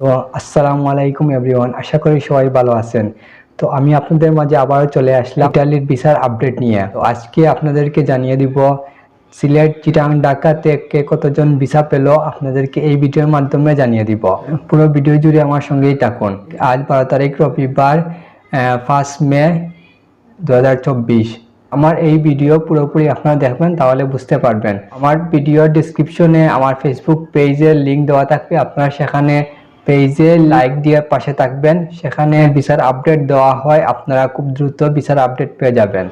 তো আসসালামু আলাইকুম এভরিওয়ান, আশা করি সবাই ভালো আছেন। তো আমি আপনাদের মাঝে আবারও চলে আসলাম ইটালির ভিসার আপডেট নিয়ে। তো আজকে আপনাদেরকে জানিয়ে দিব, সিলেট, চিটাং ঢাকাতে কে কতজন ভিসা পেল আপনাদেরকে এই ভিডিওর মাধ্যমে জানিয়ে দিব। পুরো ভিডিও জুড়ে আমার সঙ্গেই থাকুন। আজ বারো তারিখ, রবিবার ফার্স্ট মে দু হাজার চব্বিশ। আমার এই ভিডিও পুরোপুরি আপনারা দেখবেন, তাহলে বুঝতে পারবেন। আমার ভিডিওর ডিসক্রিপশনে আমার ফেসবুক পেজের লিংক দেওয়া থাকবে। আপনারা সেখানে পেজে লাইক দিয়ে পাশে থাকবেন। সেখানে ভিসার আপডেট দেওয়া হয়। আপনারা খুব দ্রুত ভিসার আপডেট পেয়ে যাবেন।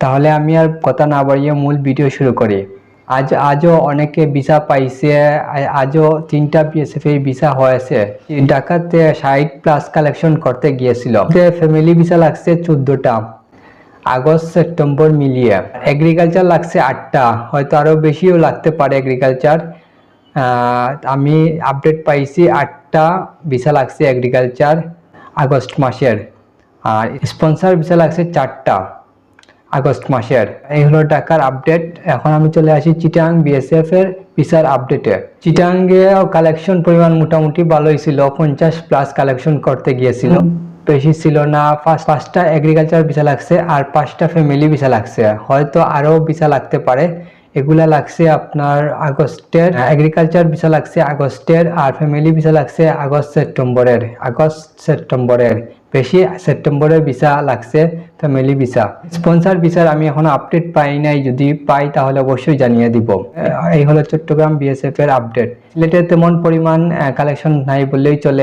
তাহলে আমি আর কথা না বাড়িয়ে মূল ভিডিও শুরু করি। আজ, আজও অনেকে ভিসা পাইছে। আজও তিনটা বিএসএফ ভিসা হয়েছে। ঢাকাতে ষাট প্লাস কালেকশন করতে গিয়েছিল। ফ্যামিলি ভিসা লাগছে চোদ্দটা। আগস্ট, সেপ্টেম্বর মিলিয়ে। এগ্রিকালচার লাগছে আটটা। হয়তো আরও বেশিও লাগতে পারে এগ্রিকালচার আমি আপডেট পাইছি আটটা ভিসা লাগছে এগ্রিকালচার আগস্ট মাসের। আর স্পন্সর ভিসা লাগছে চারটা আগস্ট মাসের। এই হলো টাকার আপডেট এখন আমি চলে আসি চিটাং বিএসএফ এর ভিসার আপডেটে চিটাঙ্গে কালেকশন পরিমাণ মোটামুটি ভালোই ছিল পঞ্চাশ প্লাস কালেকশন করতে গিয়েছিল। বেশি ছিল না। ফার্স্ট পাঁচটা এগ্রিকালচার ভিসা লাগছে আর পাঁচটা ফ্যামিলি ভিসা লাগছে। হয়তো আরও ভিসা লাগতে পারে। এগুলা লাগছে আপনার আগস্টের এগ্রিকালচার ভিসা লাগছে আগস্টের আর ফ্যামিলি ভিসা লাগছে আগস্ট সেপ্টেম্বরের আগস্ট সেপ্টেম্বরের বেশি সেপ্টেম্বরের ভিসা লাগছে ফ্যামিলি ভিসা স্পন্সর ভিসার আমি এখনও আপডেট পাই নাই, যদি পাই তাহলে অবশ্যই জানিয়ে দিব। এই হলো চট্টগ্রাম বিএসএফ এর আপডেট সিলেটে তেমন পরিমাণ কালেকশন নাই বললেই চলে।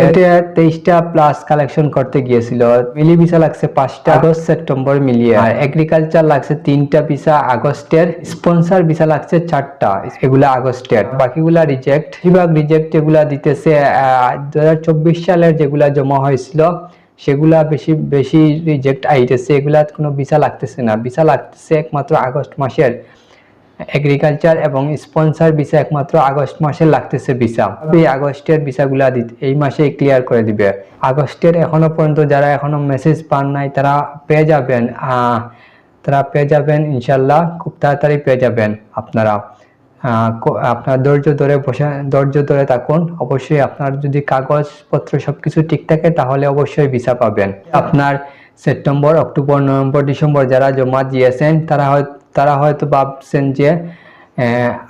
তেইশটা প্লাস কালেকশন করতে গিয়েছিল। মিলি ভিসা লাগছে পাঁচটা। আগস্ট সেপ্টেম্বর মিলিয়ে। আর এগ্রিকালচার লাগছে তিনটা ভিসা আগস্টের। স্পন্সর ভিসা লাগছে চারটা। এগুলা আগস্টের। বাকিগুলা রিজেক্ট বেশিরভাগ রিজেক্ট যেগুলা দিতেছে দু হাজার চব্বিশ সালের যেগুলা জমা হয়েছিল সেগুলা বেশি বেশি রিজেক্ট আইতেছে, এগুলা কোনো ভিসা লাগতেছে না। ভিসা লাগতেছে একমাত্র আগস্ট মাসের এগ্রিকালচার এবং স্পন্সর ভিসা একমাত্র আগস্ট মাসে লাগতেছে ভিসা এই আগস্টের ভিসাগুলা দিতে এই মাসেই ক্লিয়ার করে দিবে। আগস্টের এখনও পর্যন্ত যারা এখনও মেসেজ পান নাই, তারা পেয়ে যাবেন। তারা পেয়ে যাবেন ইনশাল্লাহ খুব তাড়াতাড়ি পেয়ে যাবেন আপনারা। আপনার ধৈর্য ধরে বসে, ধৈর্য ধরে থাকুন। অবশ্যই আপনার যদি কাগজপত্র সবকিছু ঠিক থাকে, তাহলে অবশ্যই ভিসা পাবেন। আপনার সেপ্টেম্বর, অক্টোবর, নভেম্বর, ডিসেম্বর যারা জমা দিয়েছেন, তারা হয় তারা হয়তো ভাবছেন যে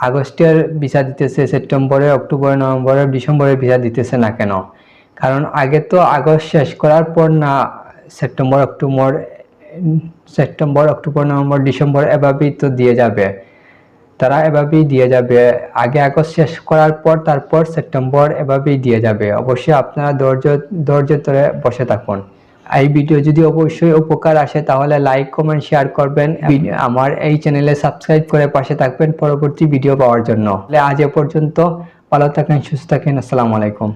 আগস্টের ভিসা দিতেছে, সেপ্টেম্বরে, অক্টোবরে, নভেম্বরে, ডিসেম্বরে ভিসা দিতেছে না কেন? কারণ আগে তো আগস্ট শেষ করার পর না, September, October September, October, November, December এভাবেই তো দিয়ে যাবে। তারা এভাবেই দিয়ে যাবে। আগে আগস্ট শেষ করার পর, তারপর সেপ্টেম্বর এভাবেই দিয়ে যাবে। অবশ্যই আপনারা ধৈর্য ধৈর্য ধরে বসে থাকুন। এই ভিডিও যদি অবশ্যই উপকার আসে, তাহলে লাইক কমেন্ট শেয়ার করবেন। আমার এই চ্যানেলে সাবস্ক্রাইব করে পাশে থাকবেন পরবর্তী ভিডিও পাওয়ার জন্য। আজ এ পর্যন্ত। ভালো থাকেন, সুস্থ থাকেন। আসসালামু আলাইকুম।